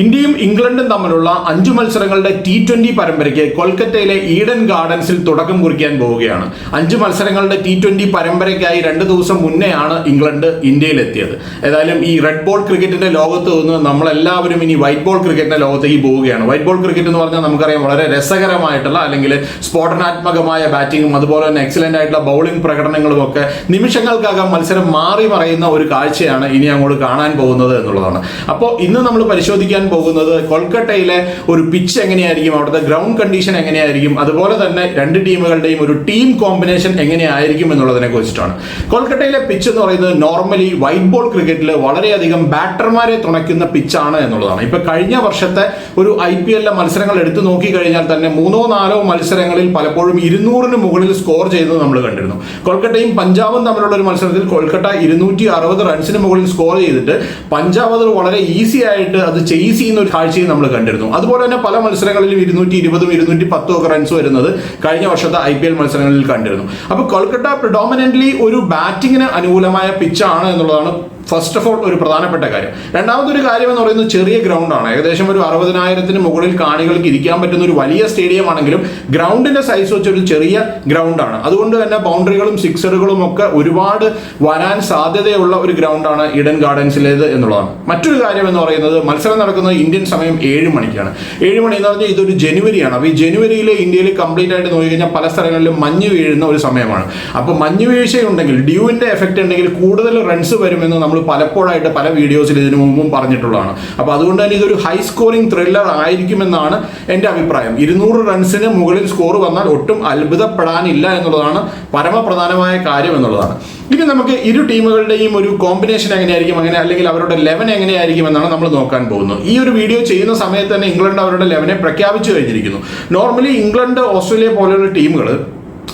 ഇന്ത്യയും ഇംഗ്ലണ്ടും തമ്മിലുള്ള അഞ്ചു മത്സരങ്ങളുടെ ടി ട്വന്റി പരമ്പരയ്ക്ക് കൊൽക്കത്തയിലെ ഈഡൻ ഗാർഡൻസിൽ തുടക്കം കുറിക്കാൻ പോവുകയാണ്. അഞ്ചു മത്സരങ്ങളുടെ ടി ട്വന്റി പരമ്പരയ്ക്കായി രണ്ട് ദിവസം മുന്നെയാണ് ഇംഗ്ലണ്ട് ഇന്ത്യയിലെത്തിയത്. ഏതായാലും ഈ റെഡ് ബോൾ ക്രിക്കറ്റിന്റെ ലോകത്ത് നിന്ന് നമ്മളെല്ലാവരും ഇനി വൈറ്റ് ബോൾ ക്രിക്കറ്റിന്റെ ലോകത്തേക്ക് പോവുകയാണ്. വൈറ്റ് ബോൾ ക്രിക്കറ്റ് എന്ന് പറഞ്ഞാൽ നമുക്കറിയാം വളരെ രസകരമായിട്ടുള്ള അല്ലെങ്കിൽ സ്ഫോടനാത്മകമായ ബാറ്റിങ്ങും അതുപോലെ തന്നെ എക്സലന്റ് ആയിട്ടുള്ള ബൗളിംഗ് പ്രകടനങ്ങളും ഒക്കെ നിമിഷങ്ങൾക്കകം മത്സരം മാറി മറയുന്ന ഒരു കാഴ്ചയാണ് ഇനി അങ്ങോട്ട് കാണാൻ പോകുന്നത് എന്നുള്ളതാണ്. അപ്പോൾ ഇന്ന് നമ്മൾ പരിശോധിക്കാൻ പോകുന്നത് കൊൽക്കട്ടയിലെ ഒരു പിച്ച് എങ്ങനെയായിരിക്കും അവിടുത്തെ ഗ്രൗണ്ട് കണ്ടീഷൻ എങ്ങനെയായിരിക്കും അതുപോലെ തന്നെ രണ്ട് ടീമുകളുടെയും ഒരു ടീം കോമ്പിനേഷൻ എങ്ങനെയായിരിക്കും എന്നുള്ളതിനെ കുറിച്ചിട്ടാണ്. കൊൽക്കട്ടയിലെ പിച്ച് എന്ന് പറയുന്നത് നോർമലി വൈറ്റ് ബോൾ ക്രിക്കറ്റിൽ വളരെയധികം ബാറ്റർമാരെ തുണയ്ക്കുന്ന പിച്ചാണ് എന്നുള്ളതാണ്. ഇപ്പൊ കഴിഞ്ഞ വർഷത്തെ ഒരു ഐ പി എല്ലിലെ മത്സരങ്ങൾ എടുത്തു നോക്കിക്കഴിഞ്ഞാൽ തന്നെ മൂന്നോ നാലോ മത്സരങ്ങളിൽ പലപ്പോഴും ഇരുന്നൂറിന് മുകളിൽ സ്കോർ ചെയ്തത് നമ്മൾ കണ്ടിരുന്നു. കൊൽക്കട്ടയും പഞ്ചാബും തമ്മിലുള്ള ഒരു മത്സരത്തിൽ കൊൽക്കട്ട ഇരുന്നൂറ്റി അറുപത് റൺസിന് മുകളിൽ സ്കോർ ചെയ്തിട്ട് പഞ്ചാബ് അത് വളരെ ഈസി ആയിട്ട് അത് ചെയ്സ് ചെയ്യുന്ന ഒരു കാഴ്ചയും നമ്മൾ കണ്ടിരുന്നു. അതുപോലെ തന്നെ പല മത്സരങ്ങളിലും ഇരുന്നൂറ്റി ഇരുപതും ഇരുന്നൂറ്റി പത്തും ഒക്കെ റൺസ് വരുന്നത് കഴിഞ്ഞ വർഷത്തെ ഐ പി എൽ മത്സരങ്ങളിൽ കണ്ടിരുന്നു. അപ്പോൾ കൊൽക്കത്ത പ്രിഡോമിനന്റ്ലി ഒരു ബാറ്റിങ്ങിന് അനുകൂലമായ പിച്ചാണ് എന്നുള്ളതാണ് ഫസ്റ്റ് ഓഫ് ഓൾ ഒരു പ്രധാനപ്പെട്ട കാര്യം. രണ്ടാമതൊരു കാര്യം എന്ന് പറയുന്നത് ചെറിയ ഗ്രൗണ്ടാണ് ഏകദേശം ഒരു അറുപതിനായിരത്തിന് മുകളിൽ കാണികൾക്ക് ഇരിക്കാൻ പറ്റുന്ന ഒരു വലിയ സ്റ്റേഡിയം ആണെങ്കിലും ഗ്രൗണ്ടിന്റെ സൈസ് വെച്ച് ഒരു ചെറിയ ഗ്രൗണ്ടാണ് അതുകൊണ്ട് തന്നെ ബൗണ്ടറികളും സിക്സറുകളും ഒക്കെ ഒരുപാട് വരാൻ സാധ്യതയുള്ള ഒരു ഗ്രൗണ്ടാണ് ഇഡൻ ഗാർഡൻസിലേത് എന്നുള്ളതാണ്. മറ്റൊരു കാര്യം എന്ന് പറയുന്നത് മത്സരം നടക്കുന്നത് ഇന്ത്യൻ സമയം ഏഴ് മണിക്കാണ്. ഏഴ് മണി എന്ന് പറഞ്ഞാൽ ഇതൊരു ജനുവരിയാണ്. അപ്പോൾ ഈ ജനുവരിയിൽ ഇന്ത്യയിൽ കംപ്ലീറ്റ് ആയിട്ട് നോക്കി കഴിഞ്ഞാൽ പല സ്ഥലങ്ങളിലും മഞ്ഞ് വീഴുന്ന ഒരു സമയമാണ്. അപ്പോൾ മഞ്ഞ് വീഴ്ചയുണ്ടെങ്കിൽ ഡ്യൂവിന്റെ എഫക്റ്റ് ഉണ്ടെങ്കിൽ കൂടുതൽ റൺസ് വരുമെന്ന് നമ്മൾ പലപ്പോഴായിട്ട് പല വീഡിയോസിൽ ഇതിനു മുമ്പും പറഞ്ഞിട്ടുള്ളതാണ്. അപ്പോൾ അതുകൊണ്ട് തന്നെ ഇതൊരു ഹൈ സ്കോറിംഗ് ത്രില്ലർ ആയിരിക്കുമെന്നാണ് എന്റെ അഭിപ്രായം. ഇരുന്നൂറ് റൺസിന് മുകളിൽ സ്കോർ വന്നാൽ ഒട്ടും അത്ഭുതപ്പെടാനില്ല എന്നുള്ളതാണ് പരമപ്രധാനമായ കാര്യം എന്നുള്ളതാണ്. ഇനി നമുക്ക് ഇരു ടീമുകളുടെയും ഒരു കോമ്പിനേഷൻ എങ്ങനെയായിരിക്കും? അങ്ങനെ അല്ലെങ്കിൽ അവരുടെ ലെവൻ എങ്ങനെയായിരിക്കും എന്നാണ് നമ്മൾ നോക്കാൻ പോകുന്നത്. ഈ ഒരു വീഡിയോ ചെയ്യുന്ന സമയത്ത് തന്നെ ഇംഗ്ലണ്ട് അവരുടെ ലെവനെ പ്രഖ്യാപിച്ചു കഴിഞ്ഞിരിക്കുന്നു. നോർമലി ഇംഗ്ലണ്ട് ഓസ്ട്രേലിയ പോലെയുള്ള ടീമുകൾ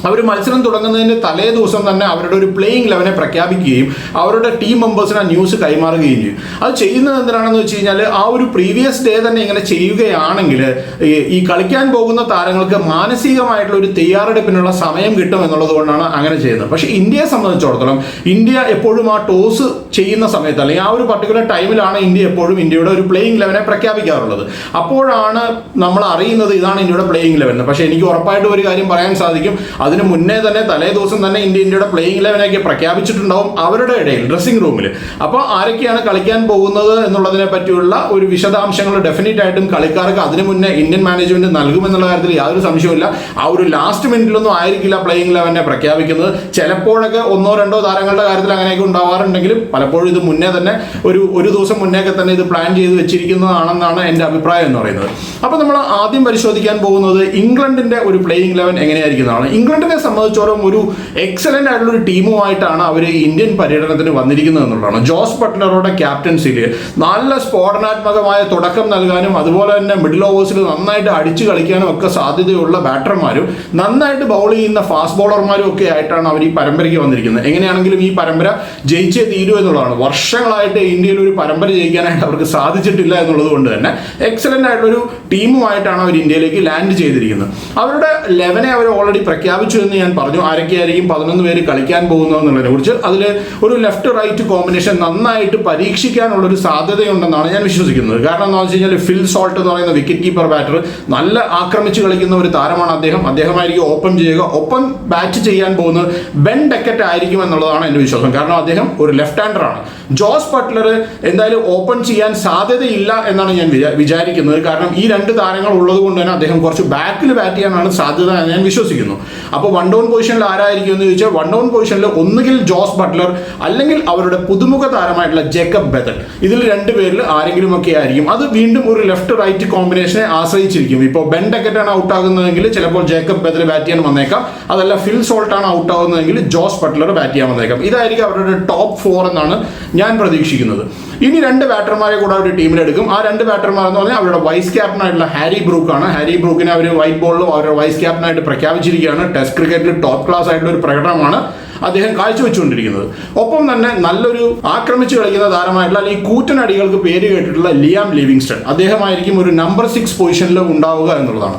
അവർ മത്സരം തുടങ്ങുന്നതിന്റെ തലേ ദിവസം തന്നെ അവരുടെ ഒരു പ്ലേയിങ് ലെവനെ പ്രഖ്യാപിക്കുകയും അവരുടെ ടീം മെമ്പേഴ്സിന് ആ ന്യൂസ് കൈമാറുകയും ചെയ്യും. അത് ചെയ്യുന്നത് എന്തിനാണെന്ന് വെച്ച് കഴിഞ്ഞാൽ ആ ഒരു പ്രീവിയസ് ഡേ തന്നെ ഇങ്ങനെ ചെയ്യുകയാണെങ്കിൽ ഈ- കളിക്കാൻ പോകുന്ന താരങ്ങൾക്ക് മാനസികമായിട്ടുള്ള ഒരു തയ്യാറെടുപ്പിനുള്ള സമയം കിട്ടും എന്നുള്ളത് കൊണ്ടാണ് അങ്ങനെ ചെയ്യുന്നത്. പക്ഷേ ഇന്ത്യയെ സംബന്ധിച്ചിടത്തോളം ഇന്ത്യ എപ്പോഴും ആ ടോസ് ചെയ്യുന്ന സമയത്ത് അല്ലെങ്കിൽ ആ ഒരു പർട്ടിക്കുലർ ടൈമിലാണ് ഇന്ത്യ എപ്പോഴും ഇന്ത്യയുടെ ഒരു പ്ലേയിങ് ലെവനെ പ്രഖ്യാപിക്കാറുള്ളത്. അപ്പോഴാണ് നമ്മൾ അറിയുന്നത് ഇതാണ് ഇന്ത്യയുടെ പ്ലേയിങ് ലെവൻ പക്ഷേ എനിക്ക് ഉറപ്പായിട്ടും ഒരു കാര്യം പറയാൻ സാധിക്കും. അതിന് മുന്നേ തന്നെ തലേ ദിവസം തന്നെ ഇന്ത്യ ഇന്ത്യയുടെ പ്ലേയിങ് ലെവനൊക്കെ പ്രഖ്യാപിച്ചിട്ടുണ്ടാവും അവരുടെ ഇടയിൽ ഡ്രസ്സിംഗ് റൂമിൽ അപ്പോൾ ആരൊക്കെയാണ് കളിക്കാൻ പോകുന്നത് എന്നുള്ളതിനെ പറ്റിയുള്ള ഒരു വിശദാംശങ്ങൾ ഡെഫിനറ്റ് ആയിട്ടും കളിക്കാർക്ക് അതിന് മുന്നേ ഇന്ത്യൻ മാനേജ്മെന്റ് നൽകുമെന്നുള്ള കാര്യത്തിൽ യാതൊരു സംശയവുമില്ല. ആ ഒരു ലാസ്റ്റ് മിനിറ്റിലൊന്നും ആയിരിക്കില്ല പ്ലേയിങ് ലെവനെ പ്രഖ്യാപിക്കുന്നത്. ചിലപ്പോഴൊക്കെ ഒന്നോ രണ്ടോ താരങ്ങളുടെ കാര്യത്തിൽ അങ്ങനെയൊക്കെ ഉണ്ടാവാറുണ്ടെങ്കിലും പലപ്പോഴും ഇത് മുന്നേ തന്നെ ഒരു ഒരു ദിവസം മുന്നേക്കെ തന്നെ ഇത് പ്ലാൻ ചെയ്ത് വെച്ചിരിക്കുന്നതാണെന്നാണ് എന്റെ അഭിപ്രായം എന്ന് പറയുന്നത്. അപ്പോൾ നമ്മൾ ആദ്യം പരിശോധിക്കാൻ പോകുന്നത് ഇംഗ്ലണ്ടിന്റെ ഒരു പ്ലേയിങ് ലെവൻ എങ്ങനെയായിരിക്കുന്നതാണ്? ഇംഗ്ലണ്ടിനെ സംബന്ധിച്ചോളം ഒരു എക്സലന്റ് ആയിട്ടുള്ള ഒരു ടീമുമായിട്ടാണ് അവർ ഇന്ത്യൻ പര്യടനത്തിന് വന്നിരിക്കുന്നത് എന്നുള്ളതാണ്. ജോസ് ബട്ട്ലറുടെ ക്യാപ്റ്റൻസിയിൽ നല്ല സ്ഫോടനാത്മകമായ തുടക്കം നൽകാനും അതുപോലെ തന്നെ മിഡിൽ ഓവേഴ്സിൽ നന്നായിട്ട് അടിച്ചു കളിക്കാനും ഒക്കെ സാധ്യതയുള്ള ബാറ്റർമാരും നന്നായിട്ട് ബൗൾ ചെയ്യുന്ന ഫാസ്റ്റ് ബോളർമാരും ഒക്കെ ആയിട്ടാണ് അവർ ഈ പരമ്പരയ്ക്ക് വന്നിരിക്കുന്നത്. എങ്ങനെയാണെങ്കിലും ഈ പരമ്പര ജയിച്ചേ തീരൂ എന്നുള്ളതാണ്. വർഷങ്ങളായിട്ട് ഇന്ത്യയിൽ ഒരു പരമ്പര ജയിക്കാനായിട്ട് അവർക്ക് സാധിച്ചിട്ടില്ല എന്നുള്ളത് കൊണ്ട് തന്നെ എക്സലന്റ് ആയിട്ടുള്ള ആയിട്ടൊരു ടീമുമായിട്ടാണ് അവർ ഇന്ത്യയിലേക്ക് ലാൻഡ് ചെയ്തിരിക്കുന്നത്. അവരുടെ ലെവനെ അവർ ഓൾറെഡി പ്രഖ്യാപിച്ചു എന്ന് ഞാൻ പറഞ്ഞു. ആരൊക്കെയായിരിക്കും പതിനൊന്ന് പേര് കളിക്കാൻ പോകുന്നു എന്നുള്ളതിനെ കുറിച്ച് അതിൽ ഒരു ലെഫ്റ്റ് റൈറ്റ് കോമ്പിനേഷൻ നന്നായിട്ട് പരീക്ഷിക്കാനുള്ള ഒരു സാധ്യതയുണ്ടെന്നാണ് ഞാൻ വിശ്വസിക്കുന്നത്. കാരണം എന്താണെന്ന് വെച്ച് കഴിഞ്ഞാൽ ഫിൽ സോൾട്ട് എന്ന് പറയുന്ന വിക്കറ്റ് കീപ്പർ ബാറ്റർ നല്ല ആക്രമിച്ച് കളിക്കുന്ന ഒരു താരമാണ് അദ്ദേഹം. അദ്ദേഹമായിരിക്കും ഓപ്പൺ ചെയ്യുക. ഓപ്പൺ ബാറ്റ് ചെയ്യാൻ പോകുന്നത് ബെൻ ഡെക്കറ്റ് ആയിരിക്കും എന്നുള്ളതാണ് എന്റെ വിശ്വാസം. കാരണം അദ്ദേഹം ഒരു ലെഫ്റ്റ് ഹാൻഡറാണ് ജോസ് ബട്ട്ലർ എന്തായാലും ഓപ്പൺ ചെയ്യാൻ സാധ്യതയില്ല എന്നാണ് ഞാൻ വിചാ- വിചാരിക്കുന്നത്. കാരണം ഈ രണ്ട് താരങ്ങൾ ഉള്ളത് കൊണ്ട് തന്നെ അദ്ദേഹം കുറച്ച് ബാക്കിൽ ബാറ്റ് ചെയ്യാനാണ് സാധ്യത എന്ന് ഞാൻ വിശ്വസിക്കുന്നു. അപ്പോൾ വൺ ഡൗൺ പൊസിഷനിൽ ആരായിരിക്കും എന്ന് ചോദിച്ചാൽ വൺ ഡൗൺ പൊസിഷനിൽ ഒന്നുകിൽ ജോസ് ബട്ട്ലർ അല്ലെങ്കിൽ അവരുടെ പുതുമുഖ താരമായിട്ടുള്ള ജേക്കബ് ബെതൽ. ഇതിൽ രണ്ട് പേരിൽ ആരെങ്കിലും ഒക്കെ ആയിരിക്കും. അത് വീണ്ടും ഒരു ലെഫ്റ്റ് റൈറ്റ് കോമ്പിനേഷനെ ആശ്രയിച്ചിരിക്കും. ഇപ്പോൾ ബെൻ ഡക്കറ്റാണ് ഔട്ട് ആകുന്നതെങ്കിൽ ചിലപ്പോൾ ജേക്കബ് ബെതൽ ബാറ്റ് ചെയ്യാൻ വന്നേക്കാം. അതല്ല ഫിൽ സോൾട്ടാണ് ഔട്ട് ആകുന്നതെങ്കിൽ ജോസ് ബട്ട്ലർ ബാറ്റ് ചെയ്യാൻ വന്നേക്കാം. ഇതായിരിക്കും അവരുടെ ടോപ്പ് ഫോർ എന്നാണ് ഞാൻ പ്രതീക്ഷിക്കുന്നത്. ഇനി രണ്ട് ബാറ്റർമാരെ കൂടെ അവർ ടീമിലെടുക്കും ആ രണ്ട് ബാറ്റർമാർ എന്ന് പറഞ്ഞാൽ അവരുടെ വൈസ് ക്യാപ്റ്റനായിട്ടുള്ള ഹാരി ബ്രൂക്കാണ് ഹാരി ബ്രൂക്കിനെ അവർ വൈറ്റ് ബോളിലും അവരുടെ വൈസ് ക്യാപ്റ്റനായിട്ട് പ്രഖ്യാപിച്ചിരിക്കുകയാണ്. ടെസ്റ്റ് ക്രിക്കറ്റിൽ ടോപ്പ് ക്ലാസ് ആയിട്ടുള്ള ഒരു പ്രകടനമാണ് അദ്ദേഹം കാഴ്ചവെച്ചുകൊണ്ടിരിക്കുന്നത്. ഒപ്പം തന്നെ നല്ലൊരു ആക്രമിച്ച് കളിക്കുന്ന താരമായിട്ടുള്ള അല്ലെങ്കിൽ കൂറ്റനടികൾക്ക് പേര് കേട്ടിട്ടുള്ള ലിയാം ലിവിങ്സ്റ്റൺ. അദ്ദേഹമായിരിക്കും ഒരു നമ്പർ സിക്സ് പൊസിഷനിൽ ഉണ്ടാവുക എന്നുള്ളതാണ്.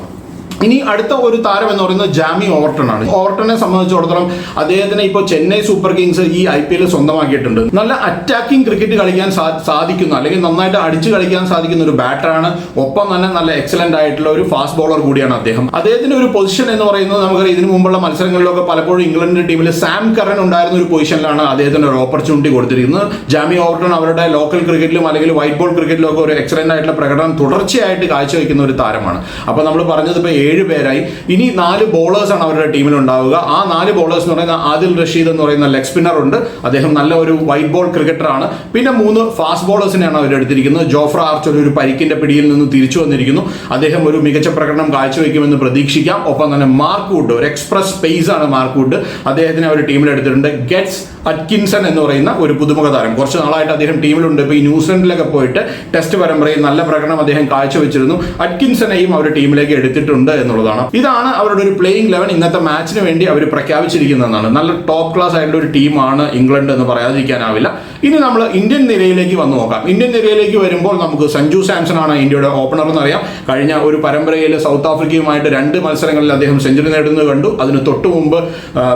ഇനി അടുത്ത ഒരു താരം എന്ന് പറയുന്നത് ജാമി ഓവർട്ടൺ ആണ്. ഓവർട്ടനെ സംബന്ധിച്ചിടത്തോളം അദ്ദേഹത്തിന് ഇപ്പോൾ ചെന്നൈ സൂപ്പർ കിങ്സ് ഈ ഐ പി എൽ സ്വന്തമാക്കിയിട്ടുണ്ട്. നല്ല അറ്റാക്കിംഗ് ക്രിക്കറ്റ് കളിക്കാൻ സാധിക്കുന്ന. അല്ലെങ്കിൽ നന്നായിട്ട് അടിച്ചു കളിക്കാൻ സാധിക്കുന്ന ഒരു ബാറ്ററാണ് ഒപ്പം തന്നെ നല്ല എക്സലന്റ് ആയിട്ടുള്ള ഒരു ഫാസ്റ്റ് ബോളർ കൂടിയാണ് അദ്ദേഹം. അദ്ദേഹത്തിന്റെ ഒരു പൊസിഷൻ എന്ന് പറയുന്നത് നമുക്ക് ഇതിനു മുമ്പുള്ള മത്സരങ്ങളിലൊക്കെ പലപ്പോഴും ഇംഗ്ലണ്ടിന്റെ ടീമിൽ സാം കറൻ ഉണ്ടായിരുന്ന ഒരു പൊസിഷനിലാണ് അദ്ദേഹത്തിന് ഒരു ഓപ്പർച്യൂണിറ്റി കൊടുത്തിരിക്കുന്നത്. ജാമി ഓവർട്ടൺ അവരുടെ ലോക്കൽ ക്രിക്കറ്റിലും അല്ലെങ്കിൽ വൈറ്റ് ബോൾ ക്രിക്കറ്റിലും ഒക്കെ ഒരു എക്സലന്റ് ആയിട്ടുള്ള പ്രകടനം തുടർച്ചയായിട്ട് കാഴ്ചവെക്കുന്ന ഒരു താരമാണ്. അപ്പോൾ നമ്മൾ പറഞ്ഞത് ഇപ്പോൾ ഏഴ് പേരായി. ഇനി നാല് ബോളേഴ്സ് ആണ് അവരുടെ ടീമിൽ ഉണ്ടാവുക. ആ നാല് ബോളേഴ്സ് എന്ന് പറയുന്ന ആദിൽ റഷീദ് എന്ന് പറയുന്ന ലെഗ് സ്പിന്നർ ഉണ്ട്. അദ്ദേഹം നല്ല ഒരു വൈറ്റ് ബോൾ ക്രിക്കറ്ററാണ് പിന്നെ മൂന്ന് ഫാസ്റ്റ് ബോളേഴ്സിനെയാണ് അവരെടുത്തിരിക്കുന്നത് ജോഫ്ര ആർച്ചർ ഒരു പരിക്കിന്റെ പിടിയിൽ നിന്ന് തിരിച്ചു വന്നിരിക്കുന്നു. അദ്ദേഹം ഒരു മികച്ച പ്രകടനം കാഴ്ചവെക്കുമെന്ന് പ്രതീക്ഷിക്കാം. ഒപ്പം തന്നെ മാർക്ക് വുഡ് ഒരു എക്സ്പ്രസ് സ്പേസ് ആണ് മാർക്ക് വുഡ് അദ്ദേഹത്തിനെ അവർ ടീമിൽ എടുത്തിട്ടുണ്ട്. ഗെറ്റ്സ് അറ്റ്കിൻസൺ എന്ന് പറയുന്ന ഒരു പുതുമുഖ താരം കുറച്ച് നാളായിട്ട് അദ്ദേഹം ടീമിലുണ്ട്. ഇപ്പോൾ ഈ ന്യൂസിലൻഡിലൊക്കെ പോയിട്ട് ടെസ്റ്റ് പരമ്പരയിൽ നല്ല പ്രകടനം അദ്ദേഹം കാഴ്ചവെച്ചിരുന്നു. അറ്റ്കിൻസനെയും അവർ ടീമിലേക്ക് എടുത്തിട്ടുണ്ട് എന്നുള്ളതാണ്. ഇതാണ് അവരുടെ ഒരു പ്ലേയിങ് ലെവൻ ഇന്നത്തെ മാച്ചിന് വേണ്ടി അവർ പ്രഖ്യാപിച്ചിരിക്കുന്നതാണ് നല്ല ടോപ്പ് ക്ലാസ് ആയിട്ടുള്ള ഒരു ടീമാണ് ഇംഗ്ലണ്ട് എന്ന് പറയാതിരിക്കാനാവില്ല. ഇനി നമ്മൾ ഇന്ത്യൻ നിരയിലേക്ക് വന്ന് നോക്കാം. ഇന്ത്യൻ നിരയിലേക്ക് വരുമ്പോൾ നമുക്ക് സഞ്ജു സാംസൺ ആണ് ഇന്ത്യയുടെ ഓപ്പണർ എന്നറിയാം. കഴിഞ്ഞ ഒരു പരമ്പരയിൽ സൗത്ത് ആഫ്രിക്കയുമായിട്ട് രണ്ട് മത്സരങ്ങളിൽ അദ്ദേഹം സെഞ്ചുറി നേടുന്നത് കണ്ടു. അതിന് തൊട്ടു മുമ്പ്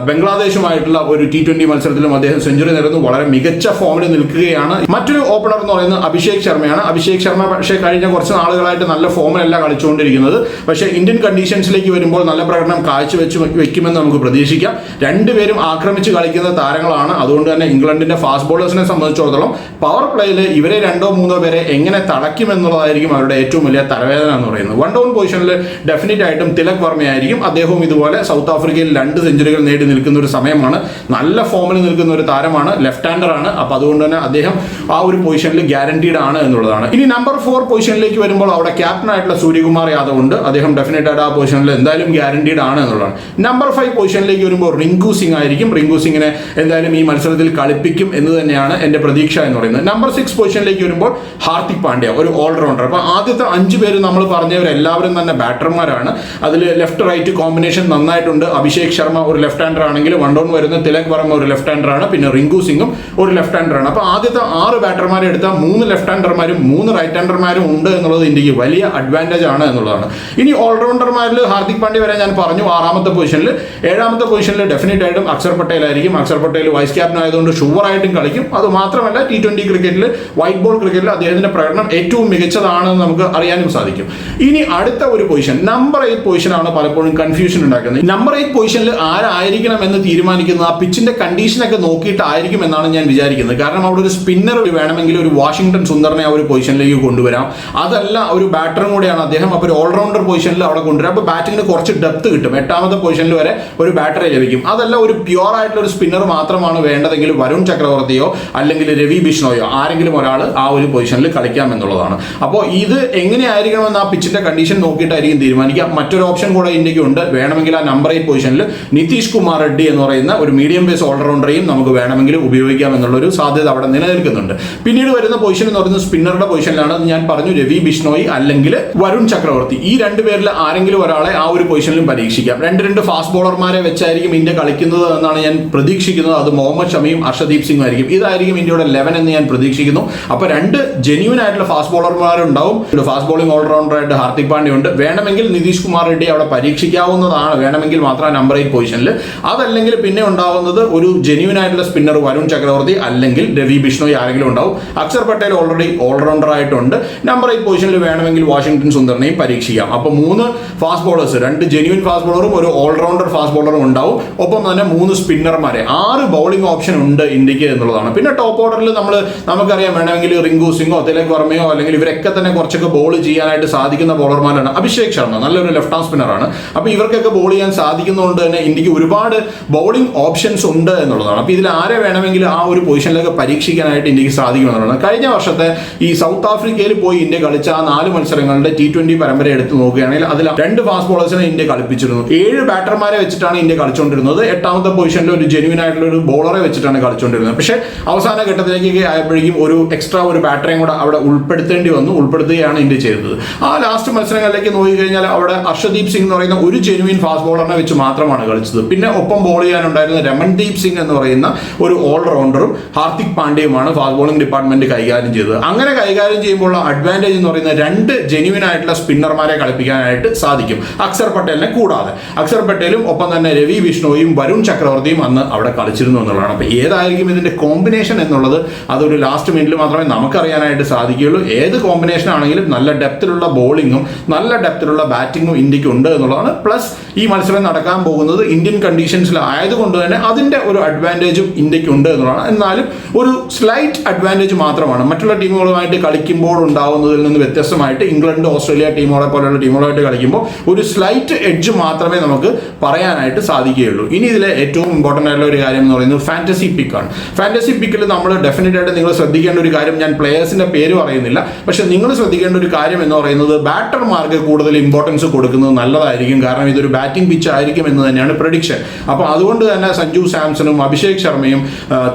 ബംഗ്ലാദേശുമായിട്ടുള്ള ഒരു ടി ട്വന്റി മത്സരത്തിലും അദ്ദേഹം സെഞ്ചുറി നേടുന്നു വളരെ മികച്ച ഫോമിൽ നിൽക്കുകയാണ്. മറ്റൊരു ഓപ്പണർ എന്ന് പറയുന്നത് അഭിഷേക് ശർമ്മയാണ്. അഭിഷേക് ശർമ്മ പക്ഷേ കഴിഞ്ഞ കുറച്ച് നാളുകളായിട്ട് നല്ല ഫോമിലല്ല കളിച്ചുകൊണ്ടിരിക്കുന്നത്. പക്ഷേ ഇന്ത്യൻ കണ്ടീഷൻസിലേക്ക് വരുമ്പോൾ നല്ല പ്രകടനം കാഴ്ചവെച്ച് വെക്കുമെന്ന് നമുക്ക് പ്രതീക്ഷിക്കാം. രണ്ടുപേരും ആക്രമിച്ച് കളിക്കുന്ന താരങ്ങളാണ്. അതുകൊണ്ട് തന്നെ ഇംഗ്ലണ്ടിന്റെ ഫാസ്റ്റ് ബോളേഴ്സിനെ സംബന്ധിച്ചിടത്തോളം പവർ പ്ലേയിൽ ഇവരെ രണ്ടോ മൂന്നോ പേരെ എങ്ങനെ തടയ്ക്കുമെന്നുള്ളതായിരിക്കും അവരുടെ ഏറ്റവും വലിയ തലവേദന എന്ന് പറയുന്നത്. വൺ ഡൗൺ പൊസിഷനിൽ ഡെഫിനറ്റ് ആയിട്ടും തിലക് വർമ്മയായിരിക്കും. അദ്ദേഹവും ഇതുപോലെ സൗത്ത് ആഫ്രിക്കയിൽ രണ്ട് സെഞ്ചുറികൾ നേടി നിൽക്കുന്ന ഒരു സമയമാണ്. നല്ല ഫോമിൽ നിൽക്കുന്ന ഒരു താരമാണ് ലെഫ്റ്റ് ഹാൻഡർ ആണ്. അപ്പൊ അതുകൊണ്ട് തന്നെ അദ്ദേഹം ആ ഒരു പൊസിഷനിൽ ഗ്യാരണ്ടീഡ് ആണ് എന്നുള്ളതാണ്. ഇനി നമ്പർ ഫോർ പൊസിഷനിലേക്ക് വരുമ്പോൾ അവിടെ ക്യാപ്റ്റൻ ആയിട്ടുള്ള സൂര്യകുമാർ യാദവ് ഉണ്ട്. അദ്ദേഹം ഡെഫിനറ്റ് ആയിട്ട് ആ പൊസിഷനിൽ എന്തായാലും ഗ്യാരണ്ടീഡ് ആണ് എന്നുള്ളതാണ്. നമ്പർ ഫൈവ് പൊസിഷനിലേക്ക് വരുമ്പോൾ റിങ്കു സിംഗ് ആയിരിക്കും. റിങ്കു സിംഗിനെ എന്തായാലും ഈ മത്സരത്തിൽ കളിപ്പിക്കും എന്ന് തന്നെയാണ് എന്റെ പ്രതീക്ഷ എന്ന് പറയുന്നത്. നമ്പർ സിക്സ് പൊസിഷനിലേക്ക് വരുമ്പോൾ ഹാർദിക് പാണ്ഡ്യ ഒരു ഓൾറൗണ്ടർ അപ്പൊ ആദ്യത്തെ അഞ്ച് പേര് നമ്മൾ പറഞ്ഞവർ എല്ലാവരും തന്നെ ബാറ്റർമാരാണ് അതിൽ ലെഫ്റ്റ് റൈറ്റ് കോമ്പിനേഷൻ നന്നായിട്ടുണ്ട്. അഭിഷേക് ശർമ്മ ഒരു ലെഫ്റ്റ് ഹാൻഡർ ആണെങ്കിൽ വൺ ഡൗൺ വരുന്ന തിലക് വർമ്മ ഒരു ലെഫ്റ്റ് ഹാൻഡർ ആണ് പിന്നെ റിങ്കു സിംഗും ഒരു ലെഫ്റ്റ് ഹാൻഡറാണ് അപ്പോൾ അപ്പൊ ആദ്യത്തെ ആറ് ബാറ്റർമാരെ എടുത്താൽ മൂന്ന് ലെഫ്റ്റ് ഹാൻഡർമാരും മൂന്ന് റൈറ്റ് ഹാൻഡർമാരും ഉണ്ട് എന്നുള്ളത് ഇന്ത്യയ്ക്ക് വലിയ അഡ്വാന്റേജ് ആണ് എന്നുള്ളതാണ്. ഇനി ഓൾറൗണ്ടർമാരിൽ ഹാർദിക് പാണ്ഡ്യ വരെ ഞാൻ പറഞ്ഞു ആറാമത്തെ പൊസിഷനിൽ ഏഴാമത്തെ പൊസിഷനിൽ ഡെഫിനറ്റ് ആയിട്ടും അക്ഷർ പട്ടേൽ ആയിരിക്കും. അക്ഷർ പട്ടേൽ വൈസ് ക്യാപ്റ്റൻ ആയതുകൊണ്ട് ഷുവർ ആയിട്ടും കളിക്കും. അത് മാത്രമല്ല ടി ട്വന്റി ക്രിക്കറ്റിൽ വൈറ്റ് ബോൾ ക്രിക്കറ്റിൽ അദ്ദേഹത്തിന്റെ പ്രകടനം ഏറ്റവും മികച്ചതാണെന്ന് നമുക്ക് അറിയാനും സാധിക്കും. ഇനി അടുത്ത ഒരു പൊസിഷൻ നമ്പർ എയ്റ്റ് പൊസിഷനാണ് പലപ്പോഴും കൺഫ്യൂഷൻ ഉണ്ടാക്കുന്നത്. നമ്പർ എയ്റ്റ് പൊസിഷനിൽ ആരായിരിക്കണം എന്ന് തീരുമാനിക്കുന്നത് ആ പിച്ചിന്റെ കണ്ടീഷനൊക്കെ നോക്കിയിട്ടായിരിക്കും എന്നാണ് ഞാൻ വിചാരിക്കുന്നത്. കാരണം അവിടെ ഒരു സ്പിന്നർ വേണമെങ്കിൽ ഒരു വാഷിംഗ്ടൺ സുന്ദറിനെ ആ ഒരു പൊസിഷനിലേക്ക് കൊണ്ടുവരാം. അതല്ല ഒരു ബാറ്ററും കൂടിയാണ് അദ്ദേഹം. അപ്പോൾ ഒരു ഓൾറൗണ്ടർ പൊസിഷനിൽ അവിടെ കൊണ്ടുവരാം. അപ്പോൾ ബാറ്റിങ്ങിന് കുറച്ച് ഡെപ്ത് കിട്ടും. എട്ടാമത്തെ പൊസിഷനിൽ വരെ ഒരു ബാറ്ററി ലഭിക്കും. അതല്ല ഒരു പ്യുവർ ആയിട്ടുള്ള ഒരു സ്പിന്നർ മാത്രമാണ് വേണ്ടതെങ്കിൽ വരുൺ ചക്രവർത്തിയോ അല്ലെങ്കിൽ രവി ബിഷ്ണോയോ ആരെങ്കിലും ഒരാൾ ആ ഒരു പൊസിഷനിൽ കളിക്കാം എന്നുള്ളതാണ് അപ്പോൾ ഇത് എങ്ങനെയായിരിക്കണമെന്ന് ആ പിച്ചിന്റെ കണ്ടീഷൻ നോക്കിയിട്ടായിരിക്കും തീരുമാനിക്കുക. മറ്റൊരു ഓപ്ഷൻ കൂടെ ഇന്ത്യയ്ക്ക് ഉണ്ട് വേണമെങ്കിൽ ആ നമ്പർ എയ്റ്റ് പൊസിഷനിൽ നിതീഷ് കുമാർ റെഡ്ഡി എന്ന് പറയുന്ന ഒരു മീഡിയം ബേസ് ഓൾറൗണ്ടറെയും നമുക്ക് വേണമെങ്കിൽ ഉപയോഗിക്കാം എന്നുള്ളൊരു സാധ്യത അവിടെ നിലനിൽക്കുന്നുണ്ട്. പിന്നീട് വരുന്ന പൊസിഷൻ എന്ന് പറയുന്നത് സ്പിന്നറുടെ പൊസിഷനിലാണ് ഞാൻ പറഞ്ഞു രവി ബിഷ്ണോയി അല്ലെങ്കിൽ വരുൺ ചക്രവർത്തി. ഈ രണ്ട് പേരിൽ ആരെങ്കിലും ഒരാളെ ആ ഒരു പൊസിഷനിലും പരീക്ഷിക്കാം. രണ്ട് രണ്ട് ഫാസ്റ്റ് ബോളർമാരെ വെച്ചായിരിക്കും ഇന്ത്യ കളിക്കുന്നത് എന്നാണ് ഞാൻ പ്രതീക്ഷിക്കുന്നത്. അത് മുഹമ്മദ് ഷമിയും അർഷദീപ് സിംഗും ആയിരിക്കും. ഇതായിരിക്കും ഇന്ത്യയുടെ ലെവൻ എന്ന് ഞാൻ പ്രതീക്ഷിക്കുന്നു. അപ്പൊ രണ്ട് ജെന്യൂൻ ആയിട്ടുള്ള ഫാസ്റ്റ് ബോളർമാരുണ്ടാവും ഫാസ്റ്റ് ബോളിംഗ് ഓൾറൗണ്ടർ ആയിട്ട് ഹാർദിക് പാണ്ഡ്യ ഉണ്ട്. വേണമെങ്കിൽ നിതീഷ് കുമാർ റെഡ്ഡി അവിടെ പരീക്ഷിക്കാവുന്നതാണ്. വേണമെങ്കിൽ മാത്രം നമ്പർ എയ്റ്റ് പൊസിഷനിൽ അതല്ലെങ്കിൽ പിന്നെ ഉണ്ടാവുന്നത് ഒരു ജെന്യൂൻ ആയിട്ടുള്ള സ്പിന്നർ വരുൺ ചക്രവർത്തി അല്ലെങ്കിൽ രവി ബിഷ്ണോയ് ആരെങ്കിലും ഉണ്ടാവും. അക്ഷർ പട്ടേൽ ഓൾറെഡി ഓൾറൗണ്ടർ ആയിട്ടുണ്ട്. നമ്പർ എയ്റ്റ് പൊസിഷനിൽ വേണമെങ്കിൽ വാഷിംഗ്ടൺ സുന്ദറിനെയും പരീക്ഷിക്കാം. അപ്പോൾ മൂന്ന് ഫാസ്റ്റ് ബോളേഴ്സ് രണ്ട് ജെന്യൂൻ ഫാസ്റ്റ് ബോളറും ഒരു ഓൾറൗണ്ടർ ഫാസ്റ്റ് ബോളറും ഉണ്ടാവും. ഒപ്പം തന്നെ മൂന്ന് സ്പിന്നർമാരെ ആറ് ബൗളിംഗ് ഓപ്ഷൻ ഉണ്ട് ഇന്ത്യയ്ക്ക് എന്നുള്ളതാണ്. പിന്നെ ടോപ്പ് ഓർഡറിൽ നമ്മൾ നമുക്കറിയാം വേണമെങ്കിൽ റിങ്കു സിംഗോ തിലക് വർമ്മയോ അല്ലെങ്കിൽ ഇവരൊക്കെ തന്നെ കുറച്ചൊക്കെ ബോൾ ചെയ്യാനായിട്ട് സാധിക്കുന്ന ബോളർമാരാണ് അഭിഷേക് ശർമ്മ നല്ലൊരു ലെഫ്റ്റ് ഹാൻഡ് സ്പിന്നറാണ് അപ്പോൾ ഇവർക്കൊക്കെ ബോൾ ചെയ്യാൻ സാധിക്കുന്നതുകൊണ്ട് തന്നെ ഇന്ത്യയ്ക്ക് ഒരുപാട് ബൗളിംഗ് ഓപ്ഷൻസ് ഉണ്ട് എന്നുള്ളതാണ്. അപ്പോൾ ഇതിൽ ആരെ വേണമെങ്കിൽ ആ ഒരു പൊസിഷനിലൊക്കെ പരീക്ഷിക്കാനായിട്ട് ഇന്ത്യയ്ക്ക് സാധിക്കുമെന്നുള്ളതാണ്. കഴിഞ്ഞ വർഷത്തെ ഈ സൗത്ത് ആഫ്രിക്കയിൽ പോയി ഇന്ത്യ കളിച്ച ആ നാല് മത്സരങ്ങളുടെ ടി ട്വന്റി പരമ്പര എടുത്ത് നോക്കുകയാണെങ്കിൽ അതിൽ രണ്ട് ഫാസ്റ്റ് ബോളേഴ്സിനെ ഇന്ത്യ കളിപ്പിച്ചിരുന്നു. ഏഴ് ബാറ്റർമാരെ വെച്ചിട്ടാണ് ഇന്ത്യ കളിച്ചുകൊണ്ടിരുന്നത് എട്ടാമത്തെ പൊസിഷനിൽ ഒരു ജെന്യൂൻ ആയിട്ടുള്ള ഒരു ബോളറെ വെച്ചിട്ടാണ് കളിച്ചുകൊണ്ടിരുന്നത് പക്ഷേ അവസാന ഘട്ടത്തിലേക്ക് ആയപ്പോഴേക്കും ഒരു എക്സ്ട്രാ ഒരു ബാറ്ററേയും കൂടെ അവിടെ ഉൾപ്പെടുത്തേണ്ടി വന്നു. ഉൾപ്പെടുത്തുകയാണ് ഇന്ത്യ ചെയ്തത്. ആ ലാസ്റ്റ് മത്സരങ്ങളിലേക്ക് നോക്കിക്കഴിഞ്ഞാൽ അവിടെ അർഷദീപ് സിംഗ് എന്ന് പറയുന്ന ഒരു ജെനുവിൻ ഫാസ്റ്റ് ബോളറിനെ വെച്ച് മാത്രമാണ് കളിച്ചത്. പിന്നെ ഒപ്പം ബോൾ ചെയ്യാനുണ്ടായിരുന്ന രമൺദീപ് സിംഗ് എന്ന് പറയുന്ന പറയുന്ന ഒരു ഓൾറൗണ്ടറും ഹാർദിക് പാണ്ഡ്യയുമാണ് ഫാസ്റ്റ് ബോളിംഗ് ഡിപ്പാർട്ട്മെന്റ് കൈകാര്യം ചെയ്തത്. അങ്ങനെ കൈകാര്യം ചെയ്യുമ്പോൾ അഡ്വാന്റേജ് എന്ന് പറയുന്നത് രണ്ട് ജെനുവിൻ ആയിട്ടുള്ള സ്പിന്നർമാരെ കളിപ്പിക്കാനായിട്ട് സാധിക്കും. അക്സർ പട്ടേലിനെ കൂടാതെ. അക്സർ പട്ടേലും ഒപ്പം തന്നെ രവി വിഷ്ണുവും വരുൺ ചക്രവർത്തിയും അന്ന് അവിടെ കളിച്ചിരുന്നു എന്നുള്ളതാണ്. അപ്പോൾ ഏതായിരിക്കും ഇതിന്റെ കോമ്പിനേഷൻ എന്നുള്ളത്? അതൊരു ലാസ്റ്റ് മിനിറ്റിൽ മാത്രമേ നമുക്കറിയാനായിട്ട് സാധിക്കുകയുള്ളൂ. ഏത് കോമ്പിനേഷൻ ആണെങ്കിലും നല്ല ഡെപ്തിലുള്ള ബോളിങ്ങും നല്ല ഡെപ്തിലുള്ള ബാറ്റിങ്ങും ഇന്ത്യയ്ക്ക് ഉണ്ട് എന്നുള്ളതാണ്. പ്ലസ് ഈ മത്സരം നടക്കാൻ പോകുന്നത് ഇന്ത്യൻ കണ്ടീഷൻസിൽ ആയതുകൊണ്ട് തന്നെ അതിന്റെ ഒരു അഡ്വാന്റേജും ഇന്ത്യയ്ക്ക് ഉണ്ട് എന്നുള്ളതാണ്. എന്നാലും ഒരു സ്ലൈറ്റ് അഡ്വാന്റേജ് മാത്രമാണ്. മറ്റുള്ള ടീമുകളുമായിട്ട് കളിക്കുമ്പോൾ ഉണ്ടാകുന്നതിൽ നിന്ന് വ്യത്യസ്തമായിട്ട് ഇംഗ്ലണ്ട് ഓസ്ട്രേലിയ ടീമുകളെ പോലെയുള്ള ടീമുകളായിട്ട് കളിക്കുമ്പോൾ ഒരു സ്ലൈറ്റ് എഡ്ജ് മാത്രമേ നമുക്ക് പറയാനായിട്ട് സാധിക്കുകയുള്ളൂ. ഇനി ഇതിലെ ഏറ്റവും ഇമ്പോർട്ടന്റ് ആയിട്ടുള്ള ഒരു കാര്യം എന്ന് പറയുന്നത് ഫാന്റസി പിക്കാണ് ഫാന്റസി പിക്കിൽ നമ്മൾ ഡെഫിനറ്റ് ആയിട്ട് നിങ്ങൾ ശ്രദ്ധിക്കേണ്ട ഒരു കാര്യം ഞാൻ പ്ലേയേഴ്സിന്റെ പേര് പറയുന്നില്ല. പക്ഷേ നിങ്ങൾ ശ്രദ്ധിക്കേണ്ട ഒരു കാര്യം എന്ന് പറയുന്നത് ബാറ്റർമാർക്ക് കൂടുതൽ ഇമ്പോർട്ടൻസ് കൊടുക്കുന്നത് നല്ലതായിരിക്കും. കാരണം ഇതൊരു ബാറ്റിംഗ് പിച്ച് ആയിരിക്കും എന്ന് തന്നെയാണ് പ്രഡിക്ഷൻ അപ്പോൾ അതുകൊണ്ട് തന്നെ സഞ്ജു സാംസണും അഭിഷേക് ശർമ്മയും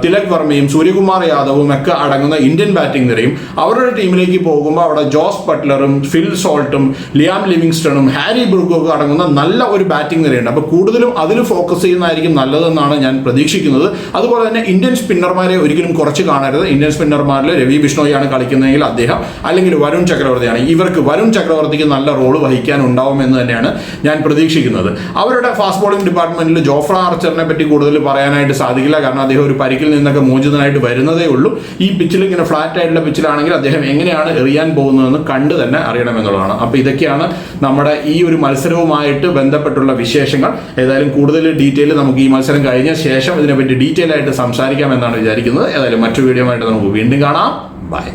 തിലക് വർമ്മയും സൂര്യകുമാർ യാദവും ഒക്കെ അടങ്ങുന്ന ഇന്ത്യൻ ബാറ്റിംഗ് നിരയും അവരുടെ ടീമിലേക്ക് പോകുമ്പോൾ അവിടെ ജോസ് ബട്ട്ലറും ഫിൽ സോൾട്ടും ലിയാം ലിവിങ്സ്റ്റണും ഹാരി ബ്രൂക്കും അടങ്ങുന്ന നല്ല ഒരു ബാറ്റിംഗ് നിരയുണ്ട്. അപ്പോൾ കൂടുതലും അതിൽ ഫോക്കസ് ചെയ്യുന്നതായിരിക്കും നല്ലതെന്നാണ് ഞാൻ പ്രതീക്ഷിക്കുന്നത്. അതുപോലെ തന്നെ ഇന്ത്യൻ സ്പിന്നർമാരെ ഒരിക്കലും കുറച്ച് കാണരുത്. ഇന്ത്യൻ സ്പിന്നർമാരിൽ രവി ബിഷ്ണോയാണ് കളിക്കുന്നതെങ്കിൽ അദ്ദേഹം അല്ലെങ്കിൽ വരുൺ ചക്രവർത്തിയാണ്. ഇവർക്ക് വരുൺ ചക്രവർത്തിക്ക് നല്ല റോൾ വഹിക്കാൻ ഉണ്ടാവുമെന്ന് തന്നെയാണ് ഞാൻ പ്രതീക്ഷിക്കുന്നത്. അവരുടെ ഫാസ്റ്റ് ബോളിംഗ് ഡിപ്പാർട്ട്മെന്റിൽ ജോഫ്ര ആർച്ചറിനെ പറ്റി കൂടുതൽ പറയാനായിട്ട് സാധിക്കില്ല. കാരണം അദ്ദേഹം ഒരു പരിക്കിൽ നിന്നൊക്കെ മോചിതനായിട്ട് വരുന്നതേ ഉള്ളൂ. ഈ പിച്ചിൽ ഇങ്ങനെ ഫ്ലാറ്റ് ആയിട്ടുള്ള പിച്ചിലാണെങ്കിൽ അദ്ദേഹം എങ്ങനെയാണ് എറിയാൻ പോകുന്നതെന്ന് കണ്ട് തന്നെ അറിയണമെന്നുള്ളതാണ്. അപ്പോൾ ഇതൊക്കെയാണ് നമ്മുടെ ഈ ഒരു മത്സരവുമായിട്ട് ബന്ധപ്പെട്ടുള്ള വിശേഷങ്ങൾ. ഏതായാലും കൂടുതൽ ഡീറ്റെയിൽ നമുക്ക് ഈ മത്സരം കഴിഞ്ഞ ശേഷം ഇതിനെപ്പറ്റി ഡീറ്റെയിൽ ആയിട്ട് സംസാരിക്കാം എന്നാണ് വിചാരിക്കുന്നത്. ഏതായാലും മറ്റു വീഡിയോ ആയിട്ട് നമുക്ക് വീണ്ടും കാണാം. ബൈ